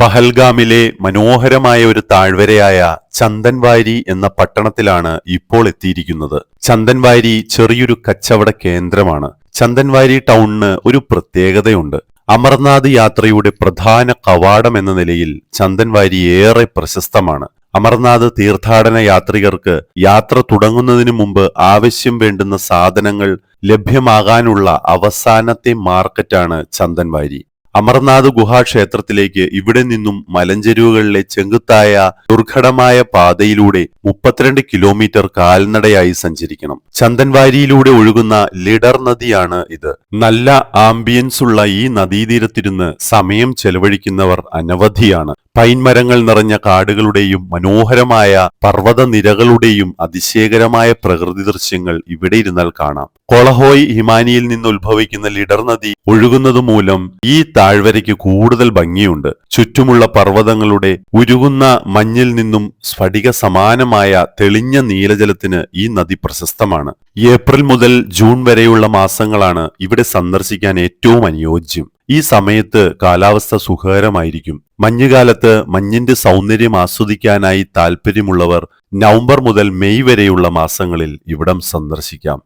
പഹൽഗാമിലെ മനോഹരമായ ഒരു താഴ്വരയായ ചന്ദൻവാരി എന്ന പട്ടണത്തിലാണ് ഇപ്പോൾ എത്തിയിരിക്കുന്നത്. ചന്ദൻവാരി ചെറിയൊരു കച്ചവട കേന്ദ്രമാണ്. ചന്ദൻവാരി ടൗണിന് ഒരു പ്രത്യേകതയുണ്ട്. അമർനാഥ് യാത്രയുടെ പ്രധാന കവാടം എന്ന നിലയിൽ ചന്ദൻവാരി ഏറെ പ്രശസ്തമാണ്. അമർനാഥ് തീർത്ഥാടന യാത്രികർക്ക് യാത്ര തുടങ്ങുന്നതിന് മുമ്പ് ആവശ്യം വേണ്ടുന്ന സാധനങ്ങൾ ലഭ്യമാകാനുള്ള അവസാനത്തെ മാർക്കറ്റാണ് ചന്ദൻവാരി. അമർനാഥ് ഗുഹാക്ഷേത്രത്തിലേക്ക് ഇവിടെ നിന്നും മലഞ്ചെരുവുകളിലെ ചെങ്കുത്തായ ദുർഘടമായ പാതയിലൂടെ മുപ്പത്തിരണ്ട് കിലോമീറ്റർ കാൽനടയായി സഞ്ചരിക്കണം. ചന്ദൻവാരിയിലൂടെ ഒഴുകുന്ന ലിഡർ നദിയാണ് ഇത്. നല്ല ആംബിയൻസ് ഉള്ള ഈ നദീതീരത്തിരുന്ന് സമയം ചെലവഴിക്കുന്നവർ അനവധിയാണ്. പൈൻ മരങ്ങൾ നിറഞ്ഞ കാടുകളുടെയും മനോഹരമായ പർവത നിരകളുടെയും അതിശയകരമായ പ്രകൃതി ദൃശ്യങ്ങൾ ഇവിടെ ഇരുന്നാൽ കാണാം. കൊളഹോയ് ഹിമാനിയിൽ നിന്ന് ഉത്ഭവിക്കുന്ന ലിഡർ നദി ഒഴുകുന്നത് മൂലം ഈ താഴ്വരയ്ക്ക് കൂടുതൽ ഭംഗിയുണ്ട്. ചുറ്റുമുള്ള പർവതങ്ങളുടെ ഉരുകുന്ന മഞ്ഞിൽ നിന്നും സ്ഫടിക സമാനമായ തെളിഞ്ഞ നീലജലത്തിന് ഈ നദി പ്രശസ്തമാണ്. ഏപ്രിൽ മുതൽ ജൂൺ വരെയുള്ള മാസങ്ങളാണ് ഇവിടെ സന്ദർശിക്കാൻ ഏറ്റവും അനുയോജ്യം. ഈ സമയത്ത് കാലാവസ്ഥ സുഖകരമായിരിക്കും. മഞ്ഞുകാലത്ത് മഞ്ഞിന്റെ സൗന്ദര്യം ആസ്വദിക്കാനായി താല്പര്യമുള്ളവർ നവംബർ മുതൽ മെയ് വരെയുള്ള മാസങ്ങളിൽ ഇവിടം സന്ദർശിക്കാം.